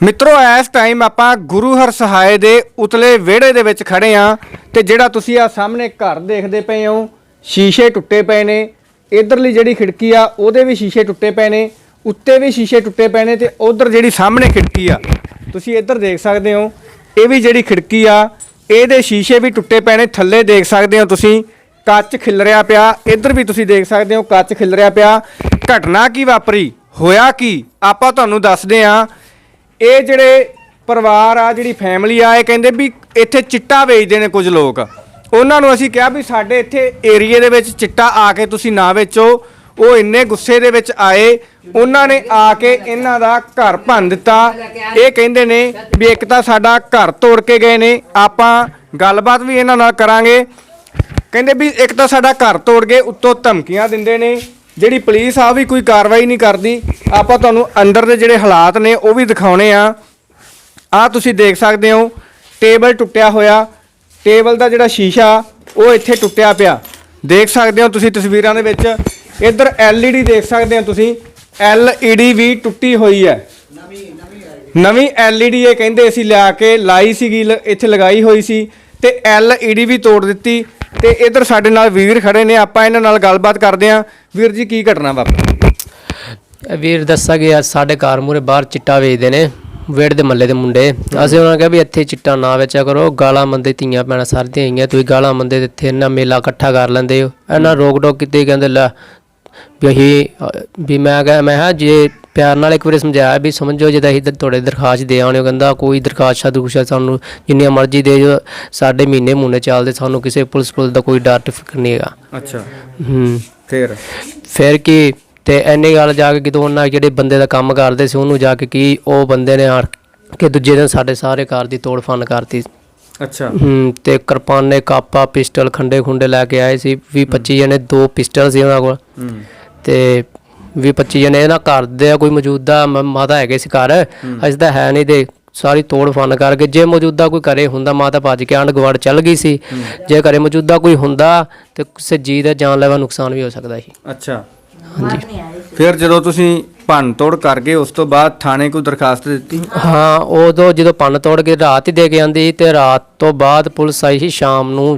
ਮਿੱਤਰੋ, ਇਸ ਟਾਈਮ ਆਪਾਂ ਗੁਰੂ ਹਰ ਸਹਾਏ ਦੇ ਉਤਲੇ ਵਿਹੜੇ ਦੇ ਵਿੱਚ ਖੜੇ ਆ ਤੇ ਜਿਹੜਾ ਤੁਸੀਂ ਆ ਸਾਹਮਣੇ ਘਰ ਦੇਖਦੇ ਪਏ ਹੋ, ਸ਼ੀਸ਼ੇ ਟੁੱਟੇ ਪਏ ਨੇ। ਇਧਰਲੀ ਜਿਹੜੀ ਖਿੜਕੀ ਆ, ਉਹਦੇ ਵੀ ਸ਼ੀਸ਼ੇ ਟੁੱਟੇ ਪਏ ਨੇ, ਉੱਤੇ ਵੀ ਸ਼ੀਸ਼ੇ ਟੁੱਟੇ ਪਏ ਨੇ ਤੇ ਉਧਰ ਜਿਹੜੀ ਸਾਹਮਣੇ ਖਿੜਕੀ ਆ, ਤੁਸੀਂ ਇੱਧਰ ਦੇਖ ਸਕਦੇ ਹੋ, ਇਹ ਵੀ ਜਿਹੜੀ ਖਿੜਕੀ ਆ, ਇਹਦੇ ਸ਼ੀਸ਼ੇ ਵੀ ਟੁੱਟੇ ਪਏ ਨੇ, ਥੱਲੇ ਦੇਖ ਸਕਦੇ ਹੋ ਤੁਸੀਂ, ਕੱਚ ਖਿਲਰਿਆ ਪਿਆ, ਇੱਧਰ ਵੀ ਤੁਸੀਂ ਦੇਖ ਸਕਦੇ ਹੋ ਕੱਚ ਖਿਲਰਿਆ ਪਿਆ। ਘਟਨਾ ਕੀ ਵਾਪਰੀ, ਹੋਇਆ ਕੀ, ਆਪਾਂ ਤੁਹਾਨੂੰ ਦੱਸਦੇ ਆ ਇਹ ਜਿਹੜੇ ਪਰਿਵਾਰ ਆ, ਜਿਹੜੀ ਫੈਮਿਲੀ ਆ, ਇਹ ਕਹਿੰਦੇ ਵੀ ਇੱਥੇ ਚਿੱਟਾ ਵੇਚਦੇ ਨੇ ਕੁਝ ਲੋਕ। ਉਹਨਾਂ ਨੂੰ ਅਸੀਂ ਕਿਹਾ ਵੀ ਸਾਡੇ ਇੱਥੇ ਏਰੀਏ ਦੇ ਵਿੱਚ ਚਿੱਟਾ ਆ ਕੇ ਤੁਸੀਂ ਨਾ ਵੇਚੋ। ਉਹ ਇੰਨੇ ਗੁੱਸੇ ਦੇ ਵਿੱਚ ਆਏ। ਉਹਨਾਂ ਨੇ ਆ ਕੇ ਇਹਨਾਂ ਦਾ ਘਰ ਭੰਨ ਦਿੱਤਾ। ਇਹ ਕਹਿੰਦੇ ਨੇ ਵੀ ਇੱਕ ਤਾਂ ਸਾਡਾ ਘਰ ਤੋੜ ਕੇ ਗਏ ਨੇ। ਆਪਾਂ ਗੱਲਬਾਤ ਵੀ ਇਹਨਾਂ ਨਾਲ ਕਰਾਂਗੇ। ਕਹਿੰਦੇ ਵੀ ਇੱਕ ਤਾਂ ਸਾਡਾ ਘਰ ਤੋੜ ਗਏ ਉੱਤੋਂ ਧਮਕੀਆਂ ਦਿੰਦੇ ਨੇ। ਜਿਹੜੀ ਪੁਲਿਸ ਆ ਵੀ ਕੋਈ ਕਾਰਵਾਈ ਨਹੀਂ ਕਰਦੀ। ਆਪਾਂ ਤੁਹਾਨੂੰ ਅੰਦਰ ਦੇ ਜਿਹੜੇ ਹਾਲਾਤ ਨੇ, ਉਹ ਵੀ ਦਿਖਾਉਣੇ ਆ। ਆ ਤੁਸੀਂ ਦੇਖ ਸਕਦੇ ਹੋ, ਟੇਬਲ ਟੁੱਟਿਆ ਹੋਇਆ। ਟੇਬਲ ਦਾ ਜਿਹੜਾ ਸ਼ੀਸ਼ਾ, ਉਹ ਇੱਥੇ ਟੁੱਟਿਆ ਪਿਆ। ਦੇਖ ਸਕਦੇ ਹੋ ਤੁਸੀਂ ਤਸਵੀਰਾਂ ਦੇ ਵਿੱਚ। ਇੱਧਰ LED ਦੇਖ ਸਕਦੇ ਹੋ ਤੁਸੀਂ। LED ਵੀ ਟੁੱਟੀ ਹੋਈ ਹੈ। ਨਵੀਂ LED ਇਹ ਕਹਿੰਦੇ ਅਸੀਂ ਲਿਆ ਕੇ ਲਾਈ ਸੀਗੀ, ਲ- ਇੱਥੇ ਲਗਾਈ ਹੋਈ ਸੀ। ਤੇ LED ਵੀ ਤੋੜ ਦਿੱਤੀ। ਤੇ ਇੱਧਰ ਸਾਡੇ ਨਾਲ ਵੀਰ ਖੜੇ ਨੇ, ਆਪਾਂ ਇਹਨਾਂ ਨਾਲ ਗੱਲਬਾਤ ਕਰਦੇ ਆਂ ਵੀਰ ਜੀ, ਕੀ ਘਟਨਾ ਵਾਪਰੀ? ਵੀਰ ਦੱਸਿਆ ਗਿਆ, ਸਾਡੇ ਘਰ ਮੂਰੇ ਬਾਹਰ ਚਿੱਟਾ ਵੇਚਦੇ ਨੇ, ਵੇੜ ਦੇ ਮੱਲੇ ਦੇ ਮੁੰਡੇ। ਅਸੀਂ ਉਹਨਾਂ ਨੂੰ ਕਿਹਾ ਵੀ ਇੱਥੇ ਚਿੱਟਾ ਨਾ ਵੇਚਿਆ ਕਰੋ, ਗਾਲਾਂ ਮੰਦੇ ਧੀਆਂ ਪੈਣਾ ਸਰਦੀਆਂ ਆਈਆਂ ਤੁਸੀਂ ਗਾਲਾਂ ਮੰਦੇ ਤੇ ਇੱਥੇ ਇੰਨਾ ਮੇਲਾ ਇਕੱਠਾ ਕਰ ਲੈਂਦੇ ਹੋ। ਇਹਨਾਂ ਰੋਕ ਟੋਕ ਕੀਤੀ, ਕਹਿੰਦੇ ਲੈ ਵੀ ਅਸੀਂ ਵੀ ਮੈਂ ਕਿਹਾ, ਮੈਂ ਹਾਂ ਜੇ ਪਿਆਰ ਨਾਲ ਇੱਕ ਵਾਰੀ ਸਮਝਾਇਆ ਵੀ ਸਮਝੋ ਜੇ ਤਾਂ ਅਸੀਂ ਤੁਹਾਡੇ ਦਰਖਾਸਤ ਦੇ ਆਉਣੇ ਕਹਿੰਦਾ ਕੋਈ ਦਰਖਾਸਤ ਦੂਸ਼ਾ ਸਾਨੂੰ ਜਿੰਨੀਆਂ ਮਰਜ਼ੀ ਦੇ ਜੋ ਸਾਡੇ ਮਹੀਨੇ ਮੂਨੇ ਚੱਲਦੇ ਸਾਨੂੰ ਕਿਸੇ ਪੁਲਿਸ ਪੁਲਿਸ ਦਾ ਕੋਈ ਡਰ ਫਿਕਰ ਨਹੀਂ ਹੈਗਾ। ਅੱਛਾ। ਹੂੰ। ਫੇਰ? ਫਿਰ ਕੀ? ਤੇ ਐਨੇ ਗੱਲ ਜਾ ਕੇ ਕਿਦੋਂ ਉਹਨਾਂ ਜਿਹੜੇ ਬੰਦੇ ਦਾ ਕੰਮ ਕਰਦੇ ਸੀ ਉਹਨੂੰ ਜਾ ਕੇ ਕੀ ਉਹ ਬੰਦੇ ਨੇ ਆਣ ਕੇ ਦੂਜੇ ਦਿਨ ਸਾਡੇ ਸਾਰੇ ਘਰ ਦੀ ਤੋੜ ਫੰਨ ਕਰਤੀ। ਅੱਛਾ। ਹੂੰ ਤੇ ਕਿਰਪਾਨੇ ਕਾਪਾ ਪਿਸਟਲ ਖੰਡੇ ਖੁੰਡੇ ਲੈ ਕੇ ਆਏ ਸੀ 20 25 ਜਣੇ ਦੋ ਪਿਸਟਲ ਸੀ ਉਹਨਾਂ ਕੋਲ। ਹੂੰ। ਤੇ 20 25 ਜਣੇ ਇਹਨਾਂ ਘਰ ਦੇ ਆ ਕੋਈ ਮੌਜੂਦਾ ਮ- ਮਾਤਾ ਹੈਗੇ ਸੀ ਘਰ। ਅਸੀਂ ਤਾਂ ਹੈ ਨਹੀਂ ਦੇ ਸਾਰੀ ਤੋੜ ਫੰਨ ਕਰਕੇ ਜੇ ਮੌਜੂਦਾ ਕੋਈ ਘਰੇ ਹੁੰਦਾ ਮਾਤਾ ਭੱਜ ਕੇ ਆਂਢ ਗੁਆਂਢ ਚੱਲ ਗਈ ਸੀ। ਜੇ ਘਰੇ ਮੌਜੂਦਾ ਕੋਈ ਹੁੰਦਾ ਤੇ ਕਿਸੇ ਜੀ ਦਾ ਜਾਨ ਲੈਵਾ ਨੁਕਸਾਨ ਵੀ ਹੋ ਸਕਦਾ ਸੀ। ਅੱਛਾ। ਫਿਰ ਜਦੋਂ ਤੁਸੀਂ ਭੰਨ ਤੋੜ ਕਰ ਗਏ ਉਸ ਤੋਂ ਬਾਅਦ ਥਾਣੇ ਕੋਈ ਦਰਖਾਸਤ ਦਿੱਤੀ? ਹਾਂ ਉਦੋਂ ਜਦੋਂ ਪੰਨ ਤੋੜ ਕੇ ਰਾਤ ਹੀ ਦੇ ਕੇ ਆਂਦੀ ਸੀ ਤੇ ਰਾਤ ਤੋਂ ਬਾਅਦ ਪੁਲਿਸ ਆਈ ਸੀ ਸ਼ਾਮ ਨੂੰ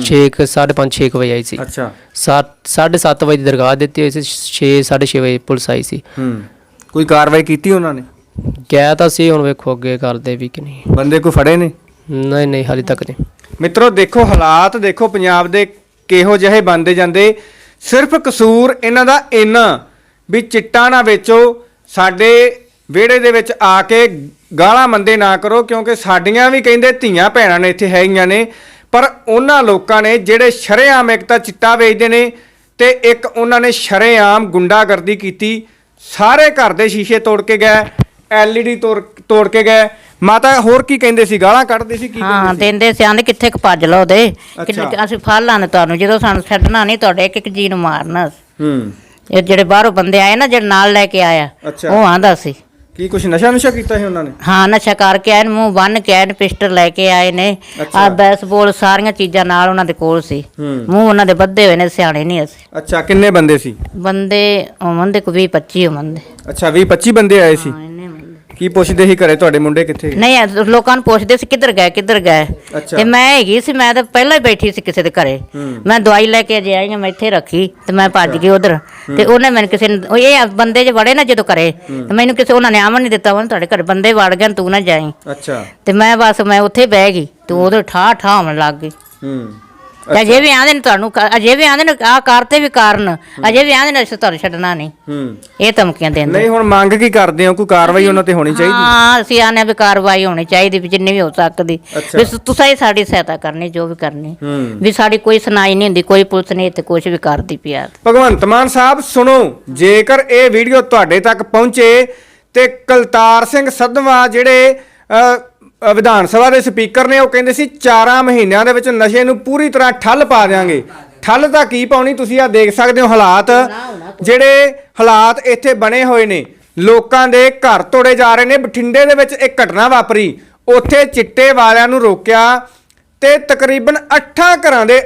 6 5:30 6 ਵਜੇ ਆਈ ਸੀ। ਅੱਛਾ। 7:30 ਵਜੇ ਦਰਗਾਹ ਦਿੱਤੀ ਹੋਈ ਸੀ 6 6:30 ਵਜੇ ਪੁਲਿਸ ਆਈ ਸੀ। ਹੂੰ। ਕੋਈ ਕਾਰਵਾਈ ਕੀਤੀ ਉਹਨਾਂ ਨੇ? ਕਿਹਾ ਤਾਂ ਸੀ ਹੁਣ ਵੇਖੋ ਅੱਗੇ ਕਰਦੇ ਵੀ ਕਿ ਨਹੀਂ। ਬੰਦੇ ਕੋਈ ਫੜੇ ਨੇ? ਨਹੀਂ ਨਹੀਂ ਹਾਲੇ ਤੱਕ ਨਹੀਂ। ਮਿੱਤਰੋ ਦੇਖੋ ਹਾਲਾਤ ਦੇਖੋ ਪੰਜਾਬ ਦੇ ਕਿਹੋ ਜਿਹੇ ਬਣਦੇ ਜਾਂਦੇ ਸਿਰਫ ਕਸੂਰ ਇਹਨਾਂ ਦਾ ਇੰਨਾ ਵੀ ਚਿੱਟਾ ਨਾ ਵੇਚੋ, ਸਾਡੇ ਵਿਹੜੇ ਦੇ ਵਿੱਚ ਆ ਕੇ ਗਾਲਾਂ ਮੰਦੇ ਨਾ ਕਰੋ, ਕਿਉਂਕਿ ਸਾਡੀਆਂ ਵੀ ਕਹਿੰਦੇ ਧੀਆਂ ਭੈਣਾਂ ਨੇ ਇੱਥੇ ਹੈਗੀਆਂ ਨੇ, ਪਰ ਉਹਨਾਂ ਲੋਕਾਂ ਨੇ ਜਿਹੜੇ ਸ਼ਰੇਆਮ ਇੱਕ ਤਾਂ ਚਿੱਟਾ ਵੇਚਦੇ ਨੇ ਤੇ ਇੱਕ ਉਹਨਾਂ ਨੇ ਸ਼ਰੇਆਮ ਗੁੰਡਾਗਰਦੀ ਕੀਤੀ, ਸਾਰੇ ਘਰ ਦੇ ਸ਼ੀਸ਼ੇ ਤੋੜ ਕੇ ਗਏ ਐਲਈਡੀ ਤੋੜ ਤੋੜ ਕੇ ਗਏ। ਮਾਤਾ ਹੋਰ ਕੀ ਕਹਿੰਦੇ ਸੀ? ਗਾਲਾਂ ਕੱਢਦੇ ਸੀ ਕੀ ਹਾਂ ਦਿੰਦੇ ਸੀ ਆਂਦੇ ਕਿੱਥੇ ਕੁ ਭੱਜ ਲਓ ਦੇ ਕਿੰਨੇ ਅਸੀਂ ਫੜ ਲਾਂਗੇ ਤੁਹਾਨੂੰ ਜਦੋਂ ਸਾਨੂੰ ਛੱਡਣਾ ਨਹੀਂ ਤੁਹਾਡੇ ਇੱਕ ਇੱਕ ਜੀ ਨੂੰ ਮਾਰਨਾ ਹੂੰ। ਇਹ ਜਿਹੜੇ ਬਾਹਰੋਂ ਬੰਦੇ ਆਏ ਨਾ ਜਿਹੜੇ ਨਾਲ ਲੈ ਕੇ ਆਇਆ। ਉਹ ਆਂਦਾ ਸੀ। ਕੀ ਕੁਛ ਨਸ਼ਾ ਨੁਸ਼ਾ ਕੀਤਾ ਸੀ ਉਹਨਾਂ ਨੇ? ਹਾਂ ਨਸ਼ਾ ਕਰਕੇ ਆਏ ਨੇ ਮੂੰਹ ਬੰਨ ਕੇ ਆਏ ਨੇ ਪਿਸਟਲ ਲੈ ਕੇ ਆਏ ਨੇ। ਆ ਬੈਸਬਾਲ ਸਾਰੀਆਂ ਚੀਜ਼ਾਂ ਨਾਲ ਉਹਨਾਂ ਦੇ ਕੋਲ ਸੀ। ਮੂੰਹ ਉਹਨਾਂ ਦੇ ਬੱਧੇ ਹੋਏ ਨੇ ਸਿਆਣੇ ਨਹੀਂ ਅਸੀਂ। ਅੱਛਾ ਕਿੰਨੇ ਬੰਦੇ ਸੀ? ਬੰਦੇ ਹੋਵਣ ਦੇ ਕੋਈ 20 25 ਹੋਵਣ ਦੇ ਅੱਛਾ 20 25 ਬੰਦੇ ਆਏ ਸੀ। ਬੰਦੇ ਕੀ ਪੁੱਛਦੇ ਸੀ ਘਰੇ? ਤੁਹਾਡੇ ਮੁੰਡੇ ਕਿੱਥੇ ਗਏ? ਨਹੀਂ ਲੋਕਾਂ ਨੂੰ ਪੁੱਛਦੇ ਸੀ ਕਿੱਧਰ ਗਏ ਕਿੱਧਰ ਗਏ। ਅੱਛਾ। ਤੇ ਮੈਂ ਹੈਗੀ ਸੀ ਮੈਂ ਤਾਂ ਪਹਿਲਾਂ ਹੀ ਬੈਠੀ ਸੀ ਕਿਸੇ ਦੇ ਘਰੇ। ਮੈਂ ਦਵਾਈ ਲੈ ਕੇ ਅਜੇ ਆਈ ਹਾਂ ਮੈਂ ਇੱਥੇ ਰੱਖੀ ਤੇ ਮੈਂ ਭੱਜ ਗਈ ਉਧਰ। ਤੇ ਉਹਨੇ ਮੈਨੂੰ ਕਿਸੇ ਨੇ ਉਹ ਇਹ ਬੰਦੇ ਜੇ ਵੜੇ ਨਾ ਜਦੋਂ ਘਰੇ ਤੇ ਮੈਨੂੰ ਕਿਸੇ ਉਹਨਾਂ ਨੇ ਆਮਣ ਨਹੀਂ ਦਿੱਤਾ ਉਹਨਾਂ ਤੁਹਾਡੇ ਘਰ ਬੰਦੇ ਵੜ ਗਏ ਨੇ, ਤੂੰ ਨਾ ਜਾਈਂ। ਅੱਛਾ। ਤੇ ਮੈਂ ਬਸ ਮੈਂ ਉੱਥੇ ਬਹਿ ਗਈ ਤੇ ਉਧਰ ਠਾ ਠਾ ਹੋਣ ਲੱਗ ਗਈ। ਹੂੰ। ਤੇ ਅਜੇ ਵੀ ਆਂਦੇ ਨੇ ਤੁਹਾਨੂੰ ਕ- ਅਜੇ ਵੀ ਆਂਦੇ ਨੇ ਆ ਕਰਤੇ ਵੀ ਕਾਰਨ। ਅਜੇ ਵੀ ਆਂਦੇ ਨੇ ਅਸੀਂ ਤੁਹਾਨੂੰ ਛੱਡਣਾ ਨਹੀਂ। ਹੂੰ। ਇਹ ਧਮਕੀਆਂ ਦਿੰਦੇ ਨਹੀਂ ਹੁਣ ਮੰਗ ਕੀ ਕਰਦੇ ਹੋ? ਕੋਈ ਕਾਰਵਾਈ ਉਹਨਾਂ ਤੇ ਹੋਣੀ ਚਾਹੀਦੀ? ਹਾਂ ਅਸੀਂ ਆਨੇ ਵੀ ਕਾਰਵਾਈ ਹੋਣੀ ਚਾਹੀਦੀ ਵੀ ਜਿੰਨੀ ਵੀ ਹੋ ਸਕਦੀ। ਅੱਛਾ। ਵੀ ਤੁਸੀਂ ਹੀ ਸਾਡੀ ਸਹਾਇਤਾ ਕਰਨੀ ਜੋ ਵੀ ਕਰਨੀ। ਹੂੰ। ਵੀ ਸਾਡੀ ਕੋਈ ਸੁਣਾਈ ਨਹੀਂ ਹੁੰਦੀ ਕੋਈ ਪੁਲਿਸ ਨਹੀਂ ਇੱਥੇ ਕੁਝ ਵੀ ਕਰਦੀ ਪਿਆ ਭਗਵੰਤ ਮਾਨ ਸਾਹਿਬ ਸੁਣੋ ਜੇਕਰ ਇਹ ਵੀਡੀਓ ਤੁਹਾਡੇ ਤੱਕ ਪਹੁੰਚੇ ਤੇ ਕਲਤਾਰ ਸਿੰਘ ਸੱਧਵਾ ਜਿਹੜੇ ਅ, ਵਿਧਾਨ ਸਭਾ ਦੇ ਸਪੀਕਰ ਨੇ ਉਹ ਕਹਿੰਦੇ ਸੀ 4 ਮਹੀਨਿਆਂ ਦੇ ਵਿੱਚ ਨਸ਼ੇ ਨੂੰ ਪੂਰੀ ਤਰ੍ਹਾਂ ਠੱਲ ਪਾ ਦਿਆਂਗੇ। ਠੱਲ ਤਾਂ ਕੀ ਪਾਉਣੀ ਤੁਸੀਂ ਆ ਦੇਖ ਸਕਦੇ ਹੋ ਹਾਲਾਤ। ਜਿਹੜੇ ਹਾਲਾਤ ਇੱਥੇ ਬਣੇ ਹੋਏ ਨੇ, ਲੋਕਾਂ ਦੇ ਘਰ ਤੋੜੇ ਜਾ ਰਹੇ ਨੇ, ਬਠਿੰਡੇ ਦੇ ਵਿੱਚ ਇੱਕ ਘਟਨਾ ਵਾਪਰੀ। ਉੱਥੇ ਚਿੱਟੇ ਵਾਲਿਆਂ ਨੂੰ ਰੋਕਿਆ ਤੇ ਤਕਰੀਬਨ 8 ਘਰਾਂ ਦੇ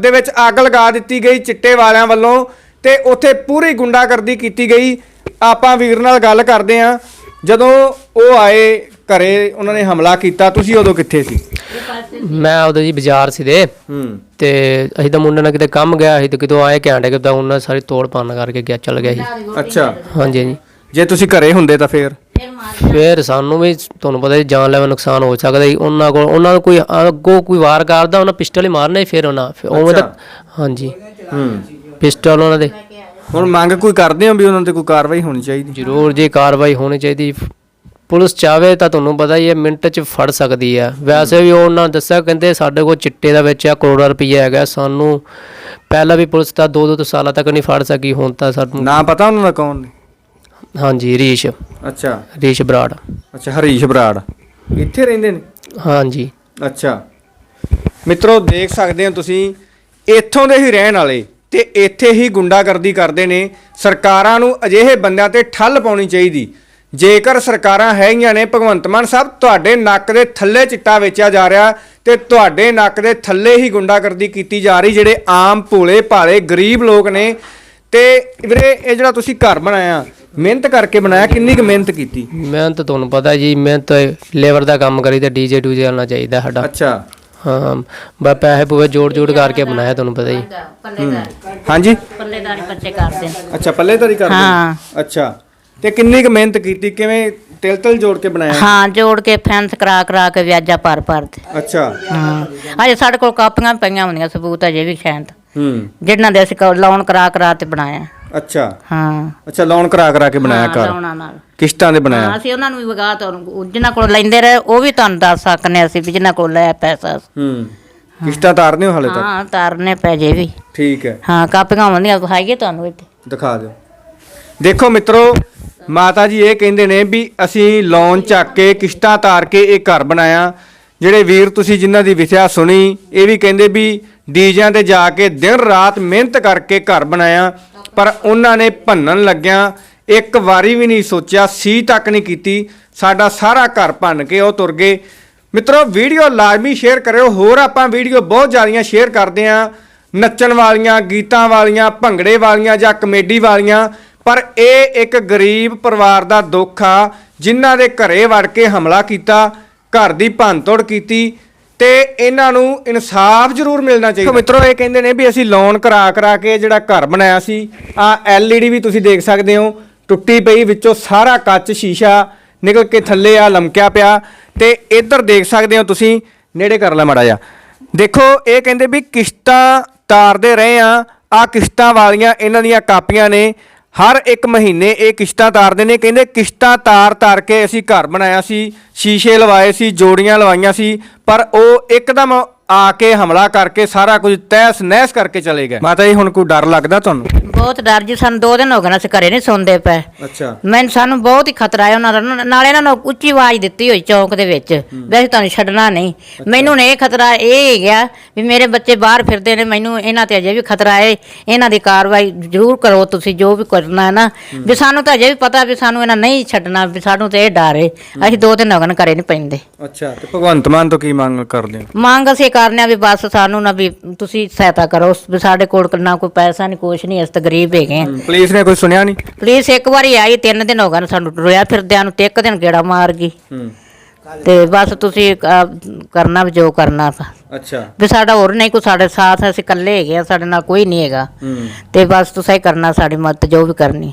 ਦੇ ਵਿੱਚ ਅੱਗ ਲਗਾ ਦਿੱਤੀ ਗਈ ਚਿੱਟੇ ਵਾਲਿਆਂ ਵੱਲੋਂ ਤੇ ਉੱਥੇ ਪੂਰੀ ਗੁੰਡਾਗਰਦੀ ਕੀਤੀ ਗਈ। ਆਪਾਂ ਵੀਰ ਨਾਲ ਗੱਲ ਕਰਦੇ ਆਂ ਜਦੋਂ ਉਹ ਆਏ ਘਰੇ ਉਹਨਾਂ ਨੇ ਹਮਲਾ ਕੀਤਾ ਤੁਸੀਂ ਉਦੋਂ ਕਿੱਥੇ ਸੀ? ਮੈਂ ਉਦੋਂ ਜੀ ਬਾਜ਼ਾਰ ਸੀ ਦੇ ਹੂੰ। ਤੇ ਅਸੀਂ ਤਾਂ ਮੁੰਡੇ ਨਾਲ ਕਿਤੇ ਕੰਮ ਗਿਆ ਸੀ ਤੇ ਕਿਤੋਂ ਆਏ ਘੰਟੇ ਕਿਤਾ ਉਹਨਾਂ ਸਾਰੀ ਤੋੜ ਭੰਨ ਕਰਕੇ ਗਿਆ ਚੱਲ ਗਿਆ ਸੀ। ਅੱਛਾ। ਹਾਂਜੀ ਹਾਂਜੀ। ਜੇ ਤੁਸੀਂ ਘਰੇ ਹੁੰਦੇ ਤਾਂ ਫੇਰ? ਫਿਰ ਸਾਨੂੰ ਵੀ ਤੁਹਾਨੂੰ ਪਤਾ ਜੀ ਜਾਨ ਲੈਵਾ ਨੁਕਸਾਨ ਹੋ ਸਕਦਾ ਜੀ। ਉਹਨਾਂ ਕੋਲ ਉਹਨਾਂ ਨੂੰ ਕੋਈ ਅੱਗੋਂ ਕੋਈ ਵਾਰ ਕਰਦਾ ਉਹਨਾਂ ਪਿਸਟਲ ਹੀ ਮਾਰਨਾ ਹੀ ਫਿਰ ਉਹਨਾਂ। ਉਵੇਂ ਤਾਂ ਹਾਂਜੀ। ਹੂੰ। ਪਿਸਟਲ ਉਹਨਾਂ ਦੇ। ਹੁਣ ਮੰਗ ਕੋਈ ਕਰਦੇ ਹੋ ਵੀ ਉਹਨਾਂ ਤੇ ਕੋਈ ਕਾਰਵਾਈ ਹੋਣੀ ਚਾਹੀਦੀ? ਜ਼ਰੂਰ ਜੀ ਕਾਰਵਾਈ ਹੋਣੀ ਚਾਹੀਦੀ। ਪੁਲਿਸ ਚਾਵੇ ਤਾਂ ਤੁਹਾਨੂੰ ਪਤਾ ਹੀ ਹੈ ਮਿੰਟ 'ਚ ਫੜ ਸਕਦੀ ਹੈ ਵੈਸੇ ਵੀ ਉਹਨਾਂ ਦੱਸਿਆ ਕਹਿੰਦੇ ਸਾਡੇ ਕੋਲ ਚਿੱਟੇ ਦਾ ਵਿੱਚ ਆ ਕਰੋੜਾਂ ਰੁਪਈਆ ਹੈਗਾ। ਸਾਨੂੰ ਪਹਿਲਾਂ ਵੀ ਪੁਲਿਸ ਤਾਂ ਦੋ ਦੋ ਸਾਲਾਂ ਤੱਕ ਨਹੀਂ ਫੜ ਸਕੀ ਹੁਣ ਤਾਂ ਸਾਨੂੰ ਨਾ ਪਤਾ ਉਹਨਾਂ ਦਾ ਕੌਣ ਨੇ? ਹਾਂਜੀ ਰੀਸ਼। ਅੱਛਾ। ਰੀਸ਼ ਬਰਾੜ। ਅੱਛਾ ਹਰੀਸ਼ ਬਰਾੜ। ਇੱਥੇ ਰਹਿੰਦੇ ਨੇ? ਹਾਂਜੀ। ਅੱਛਾ। ਮਿੱਤਰੋ ਦੇਖ ਸਕਦੇ ਹੋ ਤੁਸੀਂ ਇੱਥੋਂ ਦੇ ਹੀ ਰਹਿਣ ਵਾਲੇ ਤੇ ਇੱਥੇ ਹੀ ਗੁੰਡਾਗਰਦੀ ਕਰਦੇ ਨੇ। ਸਰਕਾਰਾਂ ਨੂੰ ਅਜਿਹੇ ਬੰਦਿਆਂ ਤੇ ਠੱਲ ਪਾਉਣੀ ਚਾਹੀਦੀ। ਜੇਕਰ ਸਰਕਾਰਾਂ ਹੈਗੀਆਂ ਨੇ ਭਗਵੰਤ ਮਾਨ ਸਾਹਿਬ ਤੁਹਾਡੇ ਨੱਕ ਦੇ ਥੱਲੇ ਚਿੱਟਾ ਵੇਚਿਆ ਜਾ ਰਿਹਾ ਤੇ ਤੁਹਾਡੇ ਨੱਕ ਦੇ ਥੱਲੇ ਹੀ ਗੁੰਡਾਗਰਦੀ ਕੀਤੀ ਜਾ ਰਹੀ ਜਿਹੜੇ ਆਮ ਭੋਲੇ ਭਾਲੇ ਗਰੀਬ ਲੋਕ ਨੇ। ਤੇ ਵੀਰੇ ਇਹ ਜਿਹੜਾ ਤੁਸੀਂ ਘਰ ਬਣਾਇਆ ਮਿਹਨਤ ਕਰਕੇ ਬਣਾਇਆ ਕਿੰਨੀ ਕੁ ਮਿਹਨਤ ਕੀਤੀ? ਮਿਹਨਤ ਤੁਹਾਨੂੰ ਪਤਾ ਜੀ ਮਿਹਨਤ ਲੇਬਰ ਦਾ ਕੰਮ ਕਰੀ ਤੇ ਡੀਜੇ ਡੂਜੇ ਵਾਲਾ ਚਾਹੀਦਾ ਸਾਡਾ। ਅੱਛਾ। ਹਾਂ ਬਾ ਪੈਸੇ ਪੂਏ ਜੋੜ ਜੋੜ ਕਰਕੇ ਬਣਾਇਆ ਤੁਹਾਨੂੰ ਪਤਾ ਜੀ। ਪੱਲੇਦਾਰੀ ਹਾਂਜੀ। ਪੱਲੇਦਾਰੀ ਬੱਚੇ ਕਰਦੇ। ਅੱਛਾ ਪੱਲੇਦਾਰੀ ਕਰਦੇ? ਹਾਂ। ਅੱਛਾ। ਤੇ ਕਿੰਨੀ ਕੁ ਮਿਹਨਤ ਕੀਤੀ ਕਿਵੇਂ ਤਿਲ ਤਿਲ ਜੋੜ ਕੇ ਬਣਾਇਆ? ਹਾਂ ਜੋੜ ਕੇ ਫੈਂਸ ਕਰਾ ਕਰਾ ਕੇ ਵਿਆਜਾ ਭਰ ਭਰ ਤੇ। ਅੱਛਾ। ਹਾਂ। ਅਜੇ ਸਾਡੇ ਕੋਲ ਕਾਪੀਆਂ ਪਈਆਂ ਹੁੰਦੀਆਂ ਸਬੂਤ ਅਜੇ ਵੀ ਸ਼ਾਇਦ। ਹੂੰ। ਜਿਨ੍ਹਾਂ ਦੇ ਅਸੀਂ ਲੋਨ ਕਰਾ ਕਰਾ ਤੇ ਬਣਾਇਆ। ਅੱਛਾ। ਹਾਂ। ਅੱਛਾ ਲੋਨ ਕਰਾ ਕਰਾ ਕੇ ਬਣਾਇਆ ਹਾਂ, ਘਰ? ਲੋਨਾਂ ਨਾਲ। ਕਿਸ਼ਤਾਂ ਦੇ ਹਾਂ ਬਣਾਇਆ ਅਸੀਂ ਉਹਨਾਂ ਨੂੰ ਵੀ ਵਗਾ ਤੁਹਾਨੂੰ ਜਿਨ੍ਹਾਂ ਕੋਲ ਲੈਂਦੇ ਰਹੇ ਉਹ ਵੀ ਤੁਹਾਨੂੰ ਦੱਸ ਸਕਨੇ ਅਸੀਂ ਵੀ ਜਿਨ੍ਹਾਂ ਕੋਲ ਲਿਆ ਪੈਸਾ। ਹੂੰ। ਕਿਸ਼ਤਾਂ ਤਾਰਦੇ ਹੋ ਹਾਲੇ ਤੱਕ? ਹਾਂ ਤਾਰਨੇ ਪੈ ਜੇ ਵੀ। ਠੀਕ ਹੈ। ਹਾਂ ਕਾਪੀਆਂ ਹੁੰਦੀਆਂ ਵਿਖਾਈਏ ਤੁਹਾਨੂੰ ਇੱਥੇ। ਦਿਖਾ ਦਿਓ। ਦੇਖੋ ਮਿੱਤਰੋ ਮਾਤਾ ਜੀ ਇਹ ਕਹਿੰਦੇ ਨੇ ਵੀ ਅਸੀਂ ਲੋਨ ਚੱਕ ਕੇ, ਕਿਸ਼ਤਾਂ ਤਾਰ ਕੇ ਇਹ ਘਰ ਬਣਾਇਆ। ਜਿਹੜੇ ਵੀਰ ਤੁਸੀਂ ਜਿਨ੍ਹਾਂ ਦੀ ਵਿਥਿਆ ਸੁਣੀ, ਇਹ ਵੀ ਕਹਿੰਦੇ ਵੀ ਡੀਜਿਆਂ ਤੇ ਜਾ ਕੇ ਦਿਨ ਰਾਤ ਮਿਹਨਤ ਕਰਕੇ ਘਰ ਬਣਾਇਆ, ਪਰ ਉਹਨਾਂ ਨੇ ਭੰਨਣ ਲੱਗਿਆਂ, ਇੱਕ ਵਾਰੀ ਵੀ ਨਹੀਂ ਸੋਚਿਆ, ਸੀ ਤੱਕ ਨਹੀਂ ਕੀਤੀ। ਸਾਡਾ ਸਾਰਾ ਘਰ ਭੰਨ ਕੇ ਉਹ ਤੁਰ ਗਏ। ਮਿੱਤਰੋ, ਵੀਡੀਓ ਲਾਜ਼ਮੀ ਸ਼ੇਅਰ ਕਰਿਓ। ਹੋਰ ਆਪਾਂ ਵੀਡੀਓ ਬਹੁਤ ਜ਼ਿਆਦੀਆਂ ਸ਼ੇਅਰ ਕਰਦੇ ਆਂ। ਨੱਚਣ ਵਾਲੀਆਂ, ਗੀਤਾਂ ਵਾਲੀਆਂ, ਭੰਗੜੇ ਵਾਲੀਆਂ ਜਾਂ ਕਮੇਡੀ ਵਾਲੀਆਂ। ਪਰ ਇਹ ਇੱਕ ਗਰੀਬ ਪਰਿਵਾਰ ਦਾ ਦੁੱਖ ਆ, ਜਿਨ੍ਹਾਂ ਦੇ ਘਰੇ ਵੜ ਕੇ ਹਮਲਾ ਕੀਤਾ, ਘਰ ਦੀ ਭੰਨਤੋੜ ਕੀਤੀ, ਤੇ ਇਹਨਾਂ ਨੂੰ ਇਨਸਾਫ ਜ਼ਰੂਰ ਮਿਲਣਾ ਚਾਹੀਦਾ। ਮਿੱਤਰੋ, ਇਹ ਕਹਿੰਦੇ ਨੇ ਵੀ ਅਸੀਂ ਲੋਨ ਕਰਾ ਕਰਾ ਕੇ ਜਿਹੜਾ ਘਰ ਬਣਾਇਆ ਸੀ ਆ ਐਲਈਡੀ ਵੀ ਤੁਸੀਂ ਦੇਖ ਸਕਦੇ ਹੋ, ਟੁੱਟੀ ਪਈ, ਵਿੱਚੋਂ ਸਾਰਾ ਕੱਚ ਸ਼ੀਸ਼ਾ ਨਿਕਲ ਕੇ ਥੱਲੇ ਆ, ਲਮਕਿਆ ਪਿਆ, ਤੇ ਇੱਧਰ ਦੇਖ ਸਕਦੇ ਹੋ ਤੁਸੀਂ, ਨੇੜੇ ਕਰ ਲੈ ਮਾੜਾ ਜਿਹਾ। ਦੇਖੋ, ਇਹ ਕਹਿੰਦੇ ਵੀ ਕਿਸ਼ਤਾਂ ਤਾਰਦੇ ਰਹੇ ਆ ਆ ਕਿਸ਼ਤਾਂ ਵਾਲੀਆਂ ਇਹਨਾਂ ਦੀਆਂ ਕਾਪੀਆਂ ਨੇ ਹਰ ਇੱਕ ਮਹੀਨੇ ਇਹ ਕਿਸ਼ਤਾਂ ਤਾਰਦੇ ਨੇ, ਕਹਿੰਦੇ ਕਿਸ਼ਤਾਂ ਤਾਰ ਤਾਰ ਕੇ ਅਸੀਂ ਘਰ ਬਣਾਇਆ ਸੀ। ਸ਼ੀਸ਼ੇ ਲਵਾਏ ਸੀ ਜੋੜੀਆਂ ਲਵਾਈਆਂ ਸੀ ਪਰ ਉਹ ਇੱਕਦਮ ਆ ਕੇ ਹਮਲਾ ਕਰਕੇ ਸਾਰਾ ਕੁਝ ਤਹਿਸ ਨਹਿਸ ਕਰਕੇ ਚਲੇ ਗਏ। ਮਾਤਾ ਜੀ ਹੁਣ ਕੋਈ ਡਰ ਲੱਗਦਾ ਤੁਹਾਨੂੰ? ਬਹੁਤ ਡਰ ਜੀ ਸਾਨੂੰ ਦੋ ਦਿਨ ਹੋ ਗਏ ਨਾ ਅਸੀਂ ਘਰੇ ਨਹੀਂ ਸੌਂਦੇ ਪਏ। ਅੱਛਾ। ਮੈਨੂੰ ਸਾਨੂੰ ਬਹੁਤ ਹੀ ਖਤਰਾ ਹੈ ਉਹਨਾਂ ਦਾ। ਨਾਲੇ ਇਹਨਾਂ ਨੂੰ ਉੱਚੀ ਆਵਾਜ਼ ਦਿੱਤੀ ਹੋਈ ਚੌਂਕ ਦੇ ਵਿੱਚ। ਵੈਸੇ ਤੁਹਾਨੂੰ ਛੱਡਣਾ ਨਹੀਂ। ਮੈਨੂੰ ਨੇ ਇਹ ਖਤਰਾ ਇਹ ਹੀ ਗਿਆ ਵੀ ਮੇਰੇ ਬੱਚੇ ਬਾਹਰ ਫਿਰਦੇ ਨੇ ਮੈਨੂੰ ਇਹਨਾਂ ਤੇ ਅਜੇ ਵੀ ਖਤਰਾ ਹੈ। ਇਹਨਾਂ ਦੀ ਕਾਰਵਾਈ ਜ਼ਰੂਰ ਕਰੋ ਤੁਸੀਂ ਜੋ ਵੀ ਕਰਨਾ ਹੈ ਨਾ। ਵੀ ਸਾਨੂੰ ਤਾਂ ਅਜੇ ਵੀ ਪਤਾ ਵੀ ਸਾਨੂੰ ਇਹਨਾਂ ਨਹੀਂ ਛੱਡਣਾ ਵੀ ਸਾਨੂੰ ਤੇ ਇਹ ਡਰ ਹੈ। ਅਸੀਂ ਦੋ ਦਿਨ ਹੋ ਗਏ ਨੇ ਘਰੇ ਨਹੀਂ ਪੈਂਦੇ। ਅੱਛਾ ਤੇ ਭਗਵੰਤ ਮਾਨ ਤੋਂ ਕੀ ਮੰਗ ਕਰਦੇ ਹੋ? ਮੰਗ ਅਸੀਂ ਕਰਨੇ ਆ ਵੀ ਬਸ ਸਾਨੂੰ ਨਾ ਵੀ ਤੁਸੀਂ ਸਹਾਇਤਾ ਕਰੋ। ਵੀ ਸਾਡੇ ਕੋਲ ਨਾ ਕੋਈ ਪੈਸਾ ਨਹੀਂ ਕੁਛ ਨਹੀਂ ਅਸੀਂ ਤਾਂ ਗਰੀਬ ਹੈਗੇ ਆ ਪੁਲਿਸ ਨੇ ਕੋਈ ਸੁਣਿਆ ਨਹੀਂ ਪੁਲਿਸ ਇੱਕ ਵਾਰੀ ਆਈ ਤਿੰਨ ਦਿਨ ਹੋ ਗਏ ਨੇ ਸਾਨੂੰ ਰੋਇਆ ਫਿਰਦਿਆਂ ਨੂੰ ਤੇ ਇੱਕ ਦਿਨ ਗੇੜਾ ਮਾਰ ਗਈ। ਹੂੰ। ਤੇ ਬਸ ਤੁਸੀਂ ਅਹ, ਕਰਨਾ ਵੀ ਜੋ ਕਰਨਾ ਵਾ। ਅੱਛਾ। ਵੀ ਸਾਡਾ ਹੋਰ ਨਹੀਂ ਕੋਈ ਸਾਡੇ ਸਾਥ ਅਸੀਂ ਇਕੱਲੇ ਹੈਗੇ ਆ ਸਾਡੇ ਨਾਲ ਕੋਈ ਨਹੀਂ ਹੈਗਾ। ਹੂੰ। ਤੇ ਬਸ ਤੁਸੀਂ ਕਰਨਾ ਸਾਡੀ ਮਦਦ ਜੋ ਵੀ ਕਰਨੀ।